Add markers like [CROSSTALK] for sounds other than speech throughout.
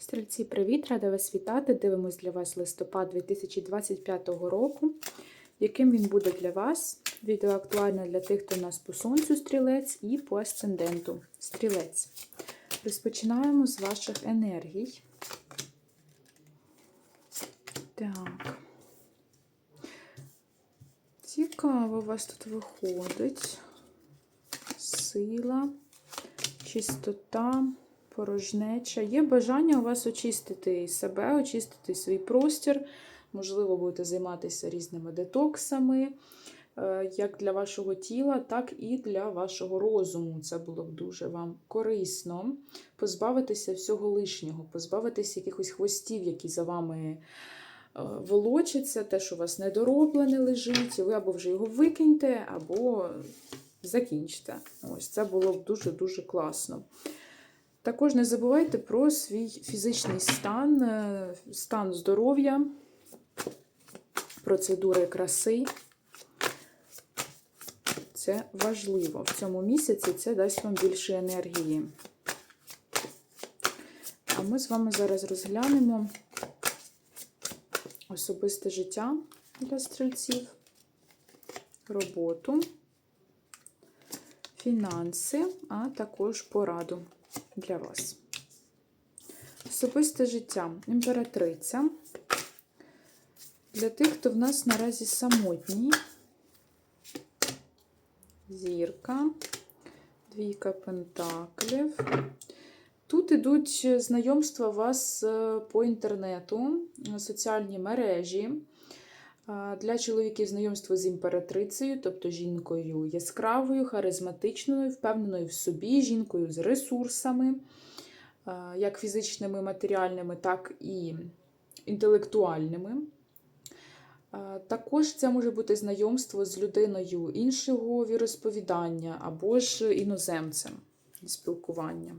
Стрільці, привіт! Рада вас вітати. Дивимось для вас листопад 2025 року. Яким він буде для вас? Відео актуальне для тих, хто у нас по сонцю стрілець і по асценденту стрілець. Розпочинаємо з ваших енергій. Так. Цікаво у вас тут виходить. Сила, чистота порожнеча. Є бажання у вас очистити себе, очистити свій простір. Можливо, будете займатися різними детоксами, е, як для вашого тіла, так і для вашого розуму. Це було б дуже вам корисно. Позбавитися всього лишнього, позбавитися якихось хвостів, які за вами е, волочаться, те, що у вас недороблене лежить, ви або вже його викиньте, або закінчите. Ось це було б дуже-дуже класно. Також не забувайте про свій фізичний стан, е, стан здоров'я, процедури краси. Це важливо. В цьому місяці це дасть вам більше енергії. А ми з вами зараз розглянемо особисте життя для стрільців, роботу, фінанси, а також пораду для вас. Особисте життя. Імператриця. Для тих, хто в нас наразі самотній. Зірка, двійка пентаклів. Тут ідуть знайомства вас е, по інтернету, соціальні мережі. Для чоловіків знайомство з імператрицею, тобто жінкою яскравою, харизматичною, впевненою в собі, жінкою з ресурсами, як фізичними, матеріальними, так і інтелектуальними. Також це може бути знайомство з людиною іншого віросповідання або ж іноземцем спілкування.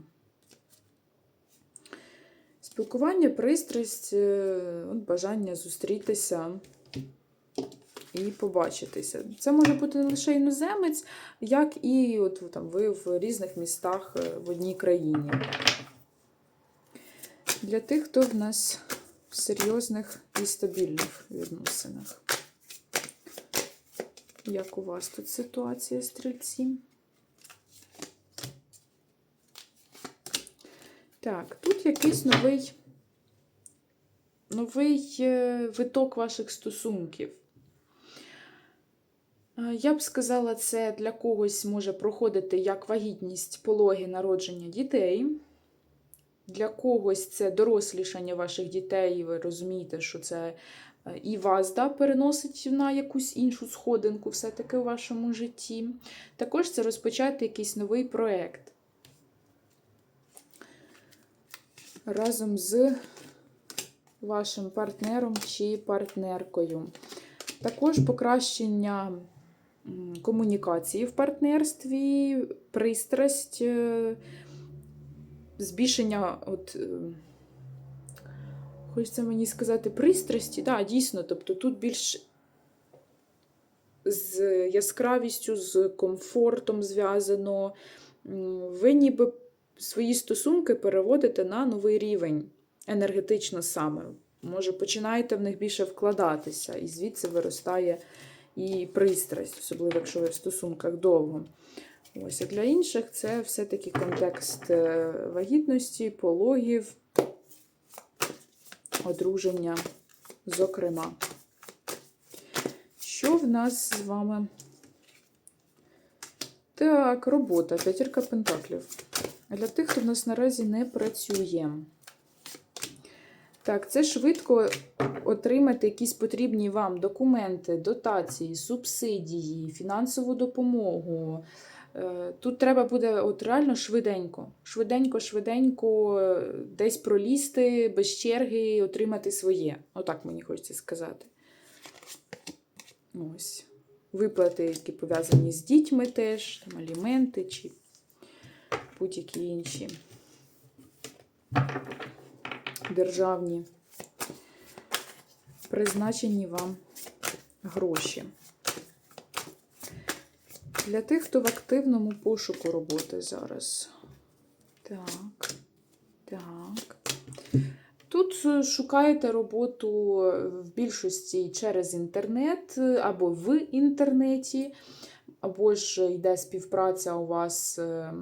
Спілкування, пристрасть, е, бажання зустрітися і побачитися. Це може бути не лише іноземець, як і от там ви в різних містах е, в одній країні. Для тих, хто в нас в серйозних і стабільних відносинах. Як у вас тут ситуація, стрільці? Так, тут якийсь новий, новий е, виток ваших стосунків. Е, Я б сказала, це для когось може проходити як вагітність пологи народження дітей. Для когось це дорослішання ваших дітей, і ви розумієте, що це е, і вас да, переносить на якусь іншу сходинку все-таки у вашому житті. Також це розпочати якийсь новий проєкт. Разом з вашим партнером чи партнеркою. Також покращення комунікації в партнерстві, пристрасть, е, збільшення, от, е, хочеться мені сказати, пристрасті. Да, дійсно, тобто тут більш з яскравістю, з комфортом зв'язано. Ви ніби свої стосунки переводите на новий рівень, енергетично саме. Може, починаєте в них більше вкладатися, і звідси виростає і пристрасть, особливо, якщо ви в стосунках довго. Ось, а для інших це все-таки контекст е, вагітності, пологів, одруження, зокрема. Що в нас з вами? Так, робота, п'ятірка пентаклів. Для тих, хто в нас наразі не працює. Так, це швидко отримати якісь потрібні вам документи, дотації, субсидії, фінансову допомогу. Е, тут треба буде от реально швиденько. Швиденько, швиденько десь пролізти, без черги, отримати своє. Отак мені хочеться сказати. Ось. Виплати, які пов'язані з дітьми теж, там, аліменти чи будь-які інші державні призначені вам гроші. Для тих, хто в активному пошуку роботи зараз. Так, так. е, шукаєте роботу в більшості через інтернет е, або в інтернеті, або ж йде співпраця у вас е,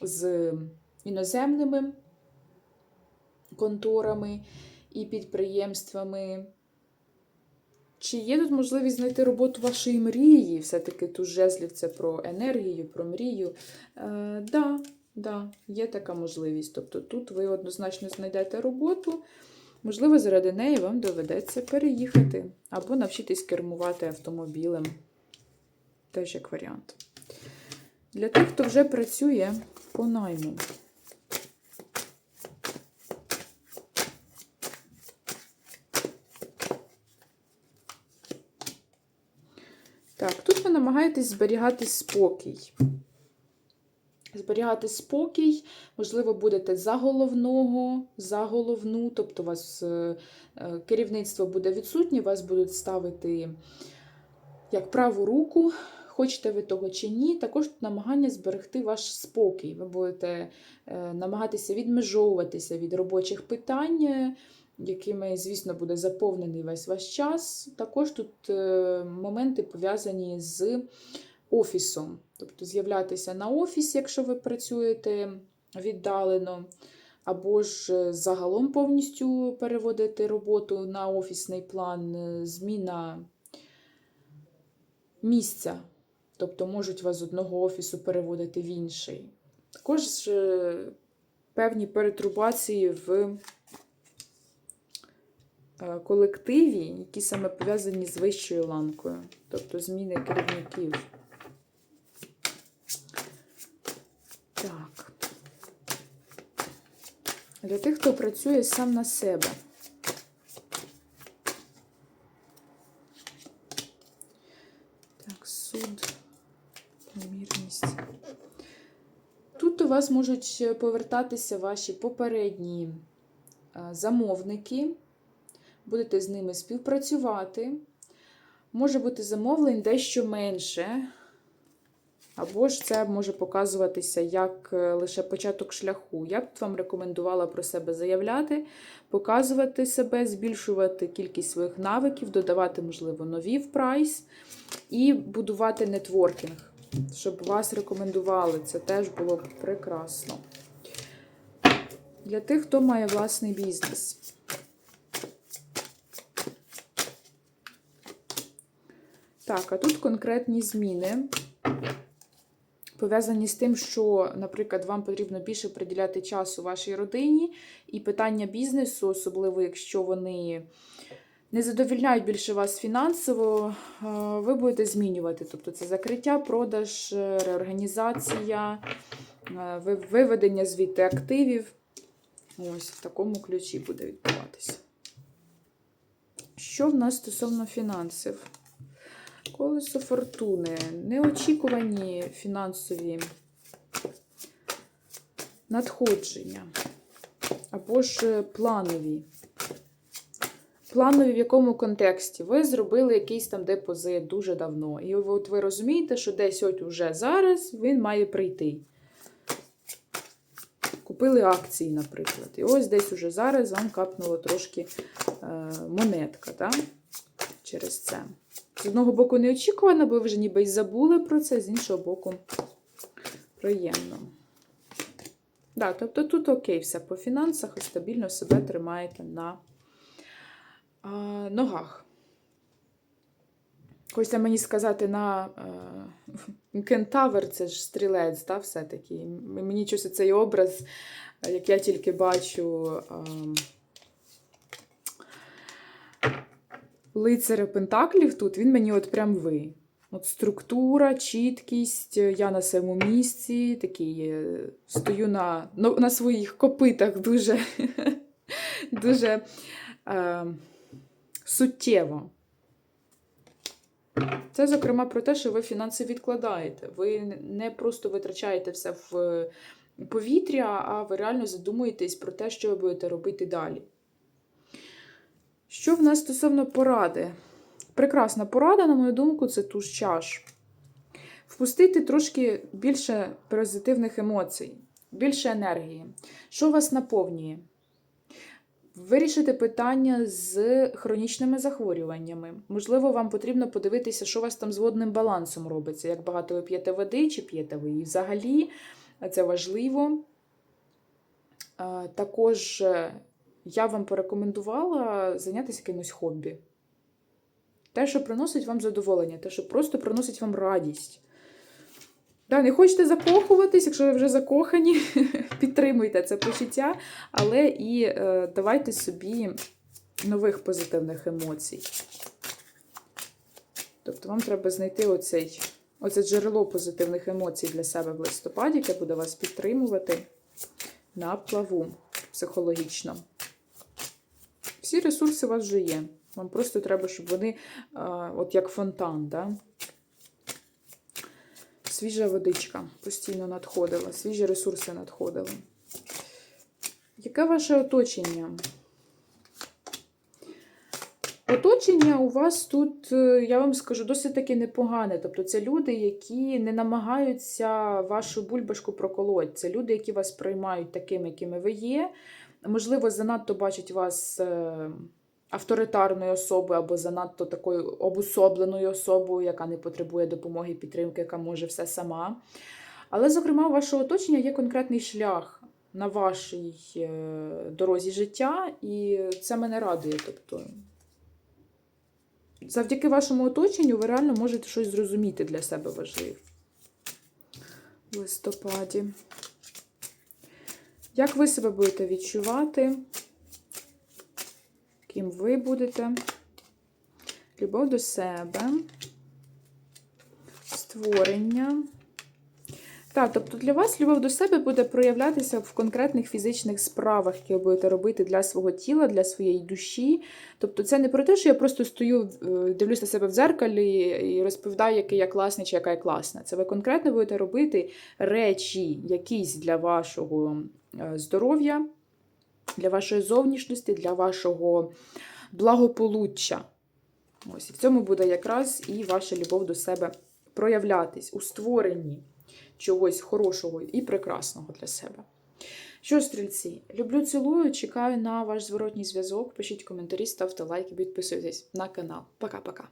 з іноземними конторами і підприємствами. Чи є тут можливість знайти роботу вашої мрії? Все-таки тут жезлів це про енергію, про мрію. Е, да, да, є така можливість. Тобто тут ви однозначно знайдете роботу. Можливо, заради неї вам доведеться переїхати або навчитись кермувати автомобілем. Теж як варіант. Для тих, хто вже працює по найму. Так, намагаєтесь зберігати спокій. Зберігати спокій, можливо, будете за головного, за головну, тобто у вас е, е, керівництво буде відсутнє, вас будуть ставити як праву руку, хочете ви того чи ні. Також намагання зберегти ваш спокій. Ви будете е, намагатися відмежовуватися від робочих питань, якими, звісно, буде заповнений весь ваш час. Також тут е, моменти пов'язані з офісом. Тобто з'являтися на офісі, якщо ви працюєте віддалено, або ж е, загалом повністю переводити роботу на офісний план, е, зміна місця. Тобто можуть вас з одного офісу переводити в інший. Також певні перетрубації в колективі, які саме пов'язані з вищою ланкою, тобто зміни керівників. Так. Для тих, хто працює сам на себе. Так, суд, помірність. Тут до вас можуть повертатися ваші попередні замовники. Будете з ними співпрацювати. Може бути замовлень дещо менше. Або ж це може показуватися як е, лише початок шляху. Я б вам рекомендувала про себе заявляти, показувати себе, збільшувати кількість своїх навиків, додавати, можливо, нові в прайс і будувати нетворкінг, щоб вас рекомендували. Це теж було б прекрасно. Для тих, хто має власний бізнес. Так, а тут конкретні зміни пов'язані з тим, що, наприклад, вам потрібно більше приділяти часу вашій родині, і питання бізнесу, особливо якщо вони не задовільняють більше вас фінансово, е, ви будете змінювати. Тобто це закриття, продаж, е, реорганізація, е, виведення звідти активів. Ось в такому ключі буде відбуватися. Що в нас стосовно фінансів? Колесо фортуни. Неочікувані фінансові надходження. Або ж планові. Планові в якому контексті? Ви зробили якийсь там депозит дуже давно. І от ви розумієте, що десь от уже зараз він має прийти. Купили акції, наприклад. І ось десь уже зараз вам капнуло трошки е, монетка, так? Через це. З одного боку, неочікувано, бо ви вже ніби й забули про це, з іншого боку, приємно. Да, тобто тут окей, все по фінансах і стабільно себе тримаєте на а, ногах. Хочеться мені сказати, на е, кентавр це ж стрілець, да, все-таки. Мені щось цей образ, як я тільки бачу. Е, лицаря Пентаклів тут, він мені от прям ви. От структура, чіткість, я на своєму місці, такий е, стою на ну, на своїх копитах дуже [LAUGHS] дуже е, суттєво. Це, зокрема, про те, що ви фінанси відкладаєте. Ви не просто витрачаєте все в повітря, а ви реально задумуєтесь про те, що ви будете робити далі. Що в нас стосовно поради? Прекрасна порада, на мою думку, це туз чаш. Впустити трошки більше позитивних емоцій, більше енергії. Що вас наповнює? Вирішити питання з хронічними захворюваннями. Можливо, вам потрібно подивитися, що у вас там з водним балансом робиться, як багато ви п'єте води, чи п'єте ви її взагалі. Це важливо. Також е, я вам порекомендувала зайнятися якимось хобі. Те, що приносить вам задоволення, те, що просто приносить вам радість. Да, не хочете закохуватись, якщо ви вже закохані, [LAUGHS] підтримуйте це почуття, але і е, давайте собі нових позитивних емоцій. Тобто вам треба знайти оцей, оце джерело позитивних емоцій для себе в листопаді, яке буде вас підтримувати на плаву психологічно. Всі ресурси у вас вже є. Вам просто треба, щоб вони, е, от як фонтан, да? свіжа водичка постійно надходила, свіжі ресурси надходили. Яке ваше оточення? Оточення у вас тут, е, я вам скажу, досить таки непогане. Тобто це люди, які не намагаються вашу бульбашку проколоти. Це люди, які вас приймають такими, якими ви є. Можливо, занадто бачать вас е, авторитарною особою або занадто такою обособленою особою, яка не потребує допомоги підтримки, яка може все сама. Але, зокрема, у вашого оточення є конкретний шлях на вашій е, дорозі життя, і це мене радує. Тобто, завдяки вашому оточенню ви реально можете щось зрозуміти для себе важливе. В листопаді. Як ви себе будете відчувати? Ким ви будете? Любов до себе, створення. Так, тобто для вас любов до себе буде проявлятися в конкретних фізичних справах, які ви будете робити для свого тіла, для своєї душі. Тобто, це не про те, що я просто стою, е, дивлюсь на себе в дзеркалі і розповідаю, який я класний чи яка я класна. Це ви конкретно будете робити речі, якісь для вашого е, здоров'я, для вашої зовнішності, для вашого благополуччя. Ось в цьому буде якраз і ваша любов до себе проявлятись у створенні чогось хорошого і прекрасного для себе. Що, стрільці, люблю, цілую, чекаю на ваш зворотній зв'язок. Пишіть коментарі, ставте лайки, підписуйтесь на канал. Пока-пока.